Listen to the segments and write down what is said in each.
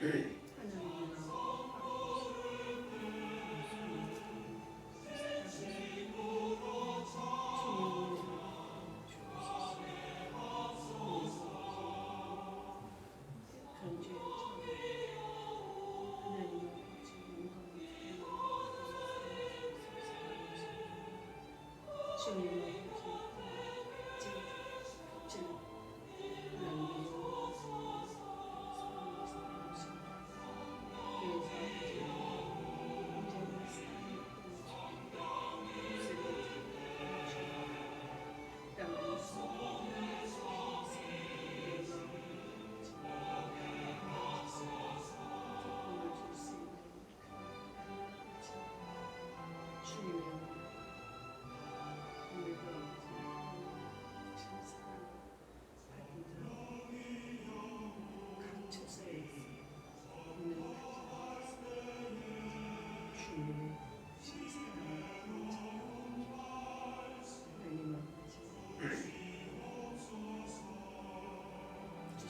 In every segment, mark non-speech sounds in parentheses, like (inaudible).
Hey. (clears throat)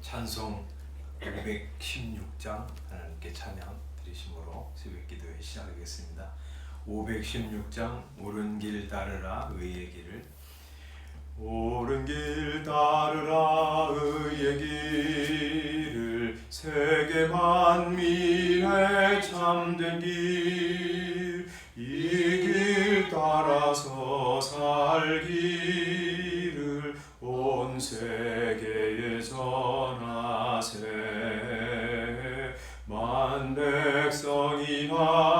찬송 516장 하나님께 찬양 드리심으로 새벽 기도회 시작하겠습니다. 516장 오른 길 따르라 의의 길을. 오른 길 따르라 의의 길을. 세계 만민의 참된 길 이 길 따라서 살기를 온 세계에서 만세 만백성이 하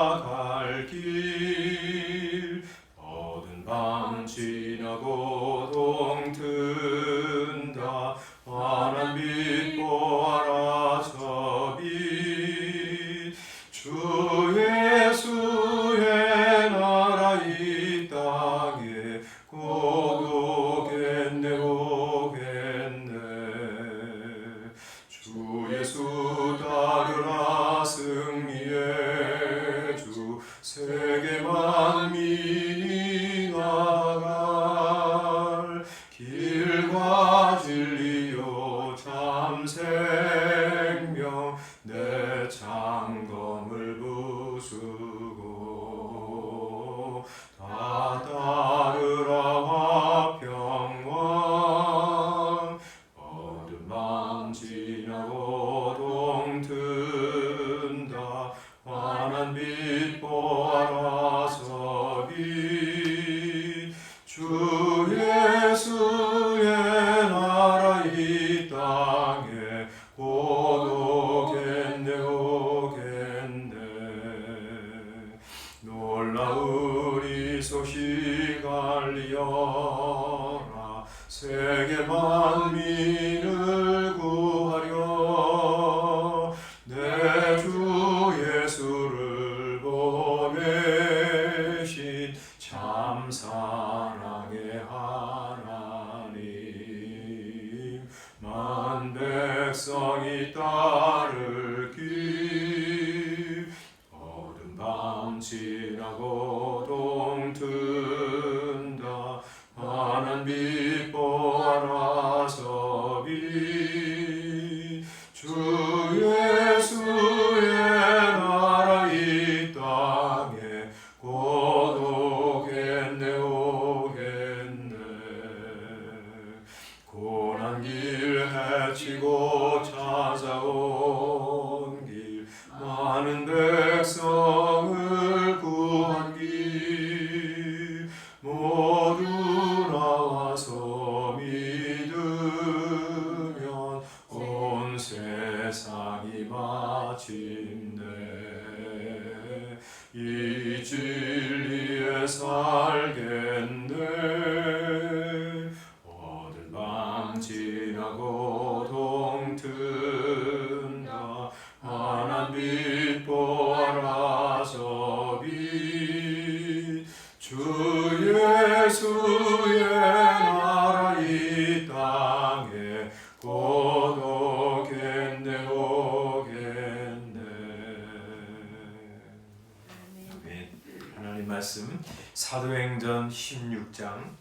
하나님 말씀 사도행전 16장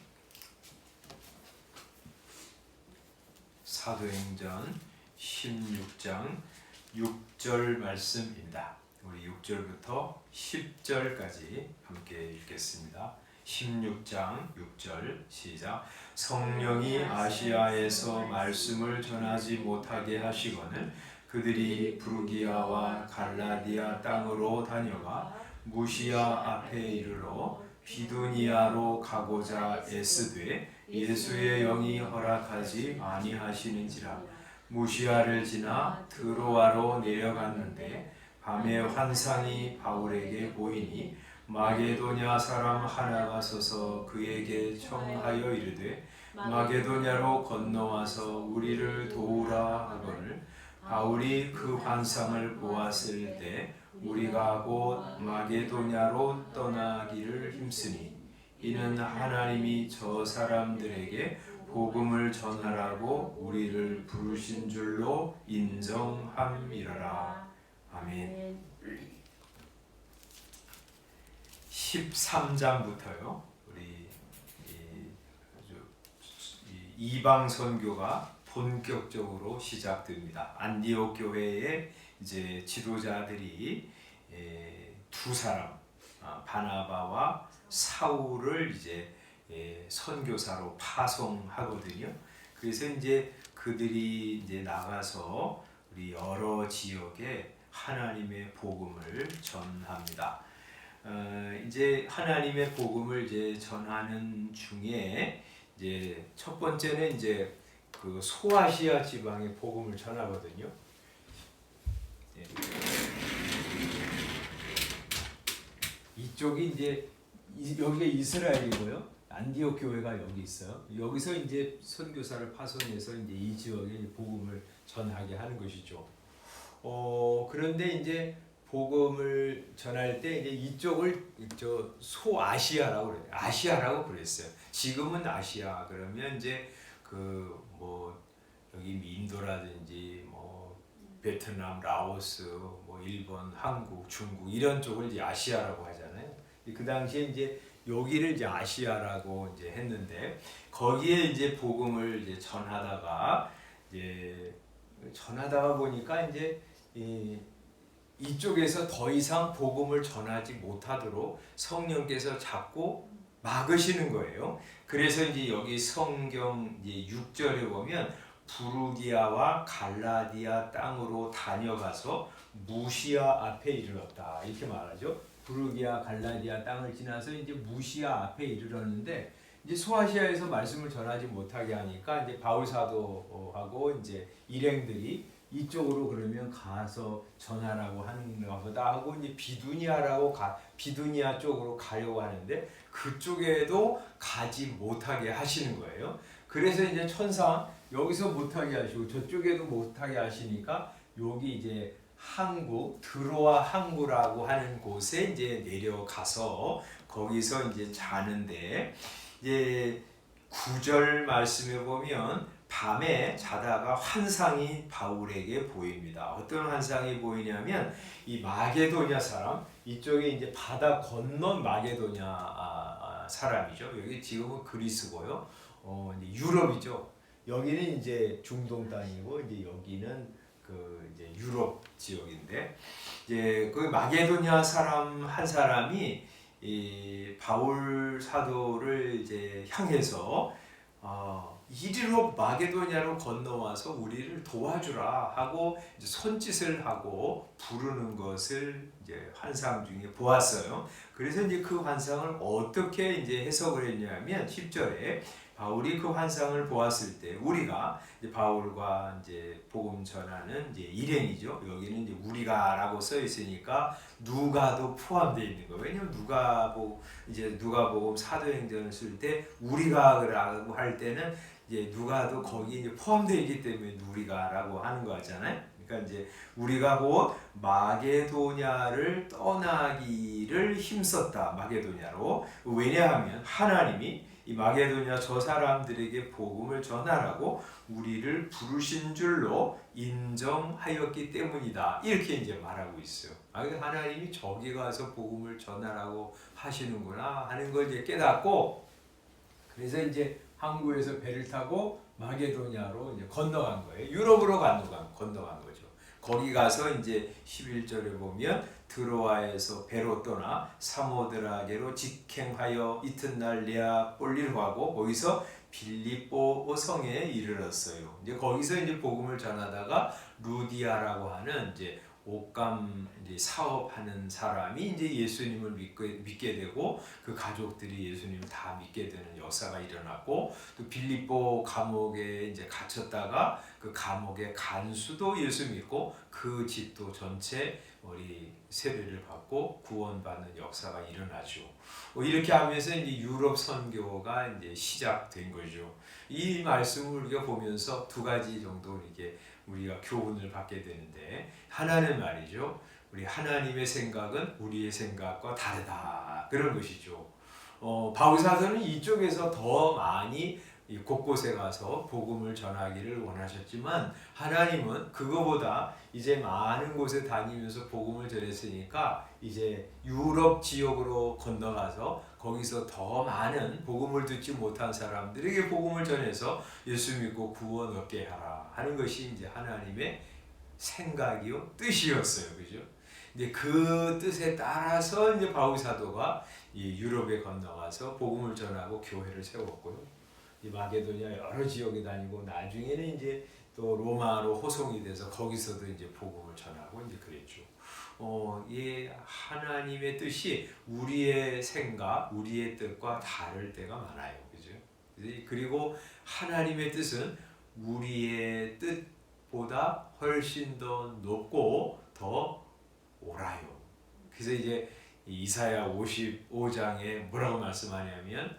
사도행전 16장 6절 말씀입니다. 우리 6절부터 10절까지 함께 읽겠습니다. 16장 6절 시작. 성령이 아시아에서 말씀을 전하지 못하게 하시거늘 그들이 부르기아와 갈라디아 땅으로 다녀가 무시아 앞에 이르러 비두니아로 가고자 애쓰되 예수의 영이 허락하지 아니하시는지라. 무시아를 지나 드로아로 내려갔는데 밤에 환상이 바울에게 보이니 마게도냐 사람 하나가 서서 그에게 청하여 이르되 마게도냐로 건너와서 우리를 도우라 하거늘 바울이 그 환상을 보았을 때 우리가 곧 마게도냐로 떠나기를 힘쓰니 이는 하나님이 저 사람들에게 복음을 전하라고 우리를 부르신 줄로 인정함이라라. 아멘. 13장부터요. 우리 이방 선교가 본격적으로 시작됩니다. 안디옥 교회의 이제 지도자들이 에, 두 사람 아, 바나바와 사울을 이제 예, 선교사로 파송하거든요. 그래서 이제 그들이 이제 나가서 우리 여러 지역에 하나님의 복음을 전합니다. 어, 이제 하나님의 복음을 이제 전하는 중에 이제 첫 번째는 이제 그 소아시아 지방의 복음을 전하거든요. 예. 이쪽이 이제 이- 여기가 이스라엘이고요. 안디옥 교회가 여기 있어요. 여기서 이제 선교사를 파송해서 이제 이 지역에 복음을 전하게 하는 것이죠. 어 그런데 이제 복음을 전할 때 이제 이쪽을 저 소아시아라고 그래요. 아시아라고 그랬어요. 지금은 아시아 그러면 이제 그 뭐 여기 인도라든지 뭐 베트남, 라오스, 뭐 일본, 한국, 중국 이런 쪽을 이제 아시아라고 하잖아요. 그 당시에 이제 여기를 이제 아시아라고 이제 했는데 거기에 이제 복음을 이제 전하다가 이제 전하다가 보니까 이제 이 이쪽에서 더 이상 복음을 전하지 못하도록 성령께서 자꾸 막으시는 거예요. 그래서 이제 여기 성경 이제 6절에 보면 부르기아와 갈라디아 땅으로 다녀가서 무시아 앞에 이르렀다 이렇게 말하죠. 부르기아 갈라디아 땅을 지나서 이제 무시아 앞에 이르렀는데 이제 소아시아에서 말씀을 전하지 못하게 하니까 이제 바울 사도하고 이제 일행들이 이쪽으로 그러면 가서 전하라고 하는가 보다 하고 이제 비두니아라고 가 비두니아 쪽으로 가려고 하는데 그쪽에도 가지 못하게 하시는 거예요. 그래서 이제 천상 여기서 못하게 하시고 저쪽에도 못하게 하시니까 여기 이제 항구 드로아 항구라고 하는 곳에 이제 내려가서 거기서 이제 자는데 이제 구절 말씀에 보면 밤에 자다가 환상이 바울에게 보입니다. 어떤 환상이 보이냐면 이 마게도냐 사람 이쪽에 이제 바다 건넌 마게도냐 아, 아, 사람이죠. 여기 지금은 그리스고요. 어, 유럽이죠. 여기는 이제 중동 땅이고 이제 여기는 그 이제 유럽 지역인데 이제 그 마게도냐 사람 한 사람이 이 바울 사도를 이제 향해서 어, 이리로 마게도냐로 건너와서 우리를 도와주라 하고 손짓을 하고 부르는 것을 이제 환상 중에 보았어요. 그래서 이제 그 환상을 어떻게 이제 해석을 했냐면 10절에 바울이 그 환상을 보았을 때 우리가 이제 바울과 이제 복음 전하는 이제 일행이죠. 여기는 이제 우리가라고 써 있으니까 누가도 포함되어 있는 거예요. 왜냐면 누가복 이제 누가 복음 사도행전을 쓸 때 우리가라고 할 때는 이제 누가도 거기 이제 포함되어 있기 때문에 우리가라고 하는 거 같잖아요. 그러니까 이제 우리가 곧 마게도냐를 떠나기를 힘썼다. 마게도냐로 왜냐하면 하나님이 이 마게도냐 저 사람들에게 복음을 전하라고 우리를 부르신 줄로 인정하였기 때문이다. 이렇게 이제 말하고 있어요. 아, 하나님이 저기 가서 복음을 전하라고 하시는구나 하는 걸 이제 깨닫고 그래서 이제 항구에서 배를 타고 마게도냐로 이제 건너간 거예요. 유럽으로 건너간 건너간 거죠. 거기 가서 이제 11절에 보면 드로아에서 배로 떠나 사모드라게로 직행하여 이튿날 네아폴리로 가고 거기서 빌립보 성에 이르렀어요. 이제 거기서 이제 복음을 전하다가 루디아라고 하는 이제 옷감 이제 사업하는 사람이 이제 예수님을 믿게, 믿게 되고 그 가족들이 예수님을 다 믿게 되는 역사가 일어났고 또 빌립보 감옥에 이제 갇혔다가 그 감옥의 간수도 예수 믿고 그 집도 전체 우리 세례를 받고 구원받는 역사가 일어나죠. 뭐 이렇게 하면서 이제 유럽 선교가 이제 시작된 거죠. 이 말씀을 우리가 보면서 두 가지 정도 이게 우리가 교훈을 받게 되는데 하나는 말이죠. 우리 하나님의 생각은 우리의 생각과 다르다 그런 것이죠. 어, 바울 사도는 이쪽에서 더 많이 이 곳곳에 가서 복음을 전하기를 원하셨지만 하나님은 그거보다 이제 많은 곳에 다니면서 복음을 전했으니까 이제 유럽 지역으로 건너가서 거기서 더 많은 복음을 듣지 못한 사람들에게 복음을 전해서 예수 믿고 구원 얻게 하라 하는 것이 이제 하나님의 생각이요 뜻이었어요, 그죠? 근데 그 뜻에 따라서 이제 바울 사도가 이 유럽에 건너가서 복음을 전하고 교회를 세웠고요. 이 마게도냐 여러 지역에 다니고 나중에는 이제 또 로마로 호송이 돼서 거기서도 이제 복음을 전하고 이제 그랬죠. 어, 이 하나님의 뜻이 우리의 생각, 우리의 뜻과 다를 때가 많아요. 그죠? 그리고 하나님의 뜻은 우리의 뜻보다 훨씬 더 높고 더 옳아요. 그래서 이제 이사야 55장에 뭐라고 말씀하냐면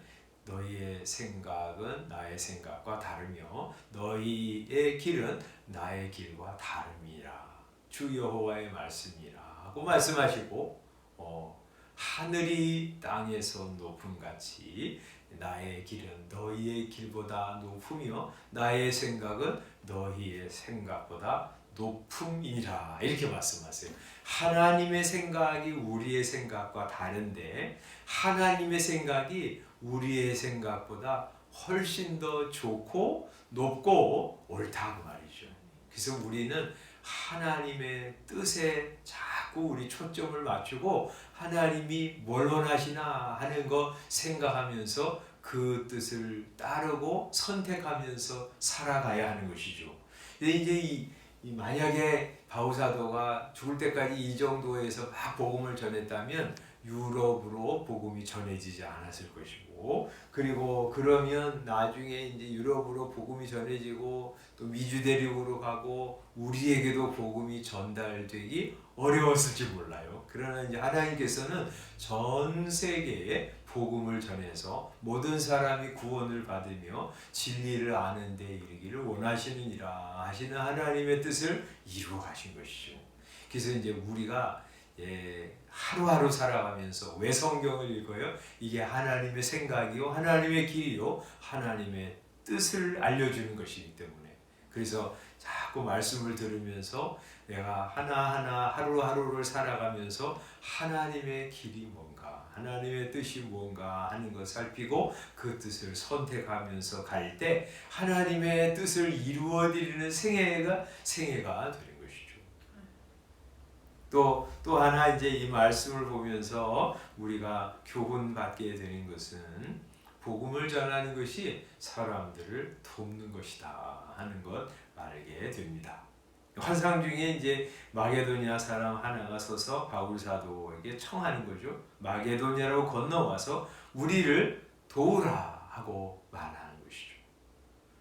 너희의 생각은 나의 생각과 다르며 너희의 길은 나의 길과 다름이라 주 여호와의 말씀이라 하고 말씀하시고 어, 하늘이 땅에서 높음 같이 나의 길은 너희의 길보다 높으며 나의 생각은 너희의 생각보다 높음이라 이렇게 말씀하세요. 하나님의 생각이 우리의 생각과 다른데 하나님의 생각이 우리의 생각보다 훨씬 더 좋고 높고 옳다고 말이죠. 그래서 우리는 하나님의 뜻에 자꾸 우리 초점을 맞추고 하나님이 뭘 원하시나 하는 거 생각하면서 그 뜻을 따르고 선택하면서 살아가야 하는 것이죠. 이제 이, 이 만약에 바우사도가 죽을 때까지 이 정도에서 막 복음을 전했다면 유럽으로 복음이 전해지지 않았을 것이고 그리고 그러면 나중에 이제 유럽으로 복음이 전해지고 또 미주 대륙으로 가고 우리에게도 복음이 전달되기 어려웠을지 몰라요. 그러나 이제 하나님께서는 전 세계에 복음을 전해서 모든 사람이 구원을 받으며 진리를 아는 데 이르기를 원하시느니라 하시는 하나님의 뜻을 이루어 가신 것이죠. 그래서 이제 우리가 예, 하루하루 살아가면서 왜 성경을 읽어요? 이게 하나님의 생각이요, 하나님의 길이요, 하나님의 뜻을 알려주는 것이기 때문에. 그래서 자꾸 말씀을 들으면서 내가 하나하나 하루하루를 살아가면서 하나님의 길이 뭔가, 하나님의 뜻이 뭔가 하는 것 살피고 그 뜻을 선택하면서 갈 때 하나님의 뜻을 이루어드리는 생애가 생애가 것이죠. 또, 또 하나 이제 이 말씀을 보면서 우리가 교훈 받게 되는 것은 복음을 전하는 것이 사람들을 돕는 것이다 하는 것 알게 됩니다. 환상 중에 이제 마게도니아 사람 하나가 서서 바울 사도에게 청하는 거죠. 마게도니아로 건너와서 우리를 도우라 하고 말하는 것이죠.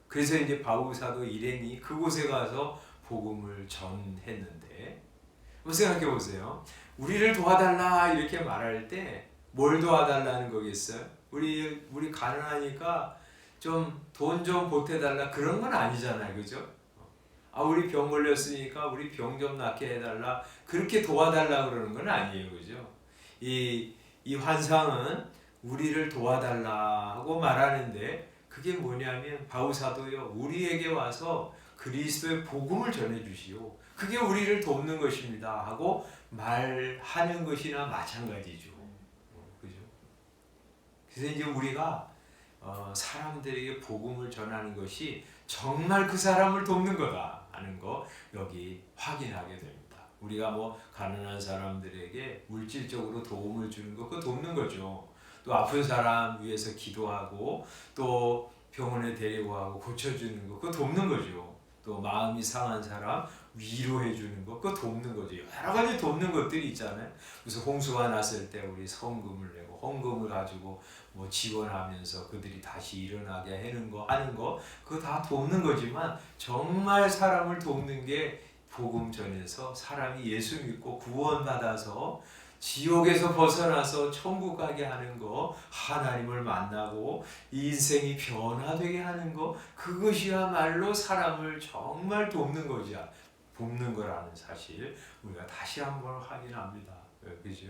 그래서 이제 바울 사도 일행이 그곳에 가서 복음을 전했는데 한번 생각해 보세요. 우리를 도와달라 이렇게 말할 때 뭘 도와달라는 거겠어요? 우리 우리 가난하니까 좀돈좀 보태달라 그런 건 아니잖아요, 그죠? 아 우리 병 걸렸으니까 우리 병 좀 낫게 해달라 그렇게 도와달라 그러는 건 아니에요, 그죠? 이 이 환상은 우리를 도와달라 하고 말하는데 그게 뭐냐면 바울 사도요 우리에게 와서 그리스도의 복음을 전해 주시오. 그게 우리를 돕는 것입니다 하고 말하는 것이나 마찬가지죠. 어, 그죠? 그래서 이제 우리가 어, 사람들에게 복음을 전하는 것이 정말 그 사람을 돕는 거다 하는 거 여기 확인하게 됩니다. 우리가 뭐 가난한 사람들에게 물질적으로 도움을 주는 거 그거 돕는 거죠. 또 아픈 사람 위해서 기도하고 또 병원에 데리고 가고 고쳐주는 거 그거 돕는 거죠. 또 마음이 상한 사람 위로해 주는 거 그거 돕는 거죠. 여러 가지 돕는 것들이 있잖아요. 그래서 홍수가 났을 때 우리 성금을 내고 헌금을 가지고 뭐 지원하면서 그들이 다시 일어나게 하는 거 하는 거 그거 다 돕는 거지만 정말 사람을 돕는 게 복음 전에서 사람이 예수 믿고 구원받아서 지옥에서 벗어나서 천국 가게 하는 거 하나님을 만나고 인생이 변화되게 하는 거 그것이야말로 사람을 정말 돕는 거지야 돕는 거라는 사실 우리가 다시 한번 확인합니다. 예, 그죠?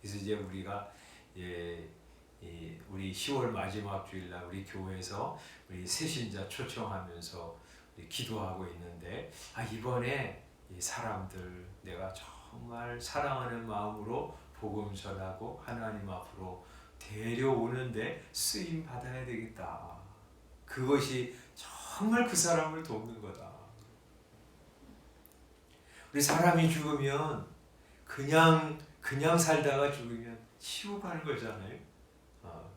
그래서 이제 우리가 예, 이 우리 10월 마지막 주일날 우리 교회에서 우리 새신자 초청하면서 우리 기도하고 있는데 아 이번에 이 사람들 내가 정 말 사랑하는 마음으로 복음 전하고 하나님 앞으로 데려오는데 쓰임 받아야 되겠다. 그것이 정말 그 사람을 돕는 거다. 우리 사람이 죽으면 그냥 그냥 살다가 죽으면 치고 가는 거잖아요. 어,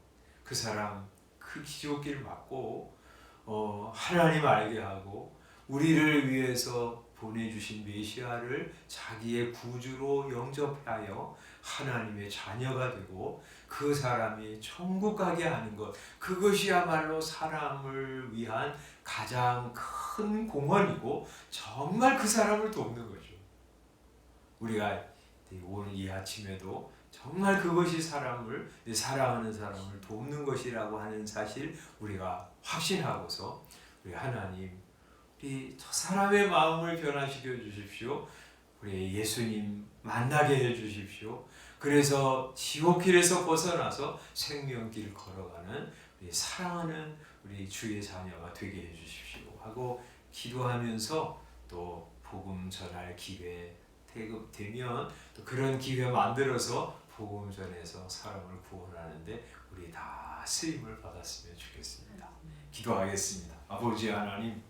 그 사람 그 지옥길 맞고 어, 하나님 알게 하고 우리를 위해서 보내주신 메시아를 자기의 구주로 영접하여 하나님의 자녀가 되고 그 사람이 천국 가게 하는 것 그것이야말로 사람을 위한 가장 큰 공헌이고 정말 그 사람을 돕는 거죠. 우리가 오늘 이 아침에도 정말 그것이 사람을 사랑하는 사람을 돕는 것이라고 하는 사실 우리가 확신하고서 우리 하나님 저 사람의 마음을 변화시켜 주십시오. 우리 예수님 만나게 해 주십시오. 그래서 지옥길에서 벗어나서 생명길 걸어가는 우리 사랑하는 우리 주의 자녀가 되게 해 주십시오. 하고 기도하면서 또 복음 전할 기회 되면 또 그런 기회 만들어서 복음 전해서 사람을 구원하는데 우리 다 쓰임을 받았으면 좋겠습니다. 기도하겠습니다. 아버지 하나님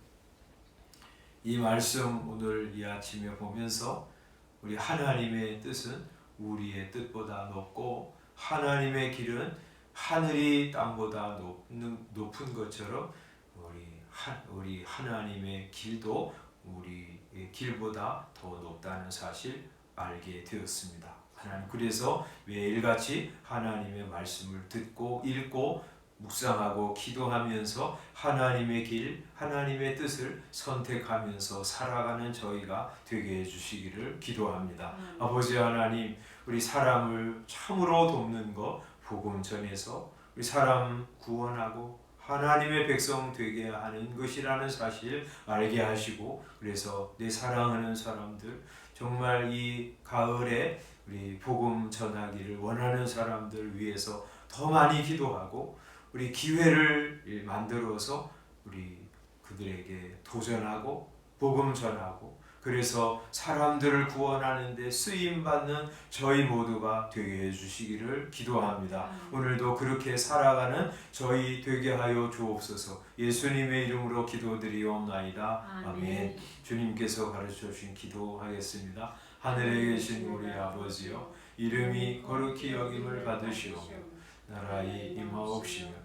이 말씀 오늘 이 아침에 보면서 우리 하나님의 뜻은 우리의 뜻보다 높고 하나님의 길은 하늘이 땅보다 높은, 높은 것처럼 우리 하, 우리 하나님의 길도 우리의 길보다 더 높다는 사실 알게 되었습니다. 하나님 그래서 매일같이 하나님의 말씀을 듣고 읽고 묵상하고 기도하면서 하나님의 길, 하나님의 뜻을 선택하면서 살아가는 저희가 되게 해주시기를 기도합니다. 음. 아버지 하나님, 우리 사람을 참으로 돕는 것 복음 전해서 우리 사람 구원하고 하나님의 백성 되게 하는 것이라는 사실 알게 하시고 그래서 내 사랑하는 사람들 정말 이 가을에 우리 복음 전하기를 원하는 사람들 위해서 더 많이 기도하고 우리 기회를 만들어서 우리 그들에게 도전하고 복음 전하고 그래서 사람들을 구원하는 데 쓰임 받는 저희 모두가 되게 해 주시기를 기도합니다. 오늘도 그렇게 살아가는 저희 되게 하여 주옵소서. 예수님의 이름으로 기도드리옵나이다. 아멘. 주님께서 가르쳐 주신 기도하겠습니다. 하늘에 계신 우리 아버지여 이름이 거룩히 여김을 받으시오 나라의 임하옵시며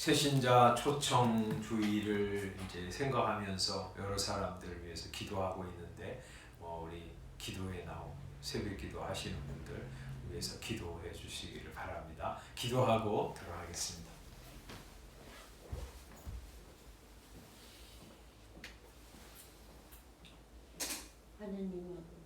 새신자 초청 주의를 이제 생각하면서 여러 사람들을 위해서 기도하고 있는데 뭐 우리 기도에 나오 새벽 기도 하시는 분들 위해서 기도해 주시기를 바랍니다. 기도하고 들어가겠습니다. 아버지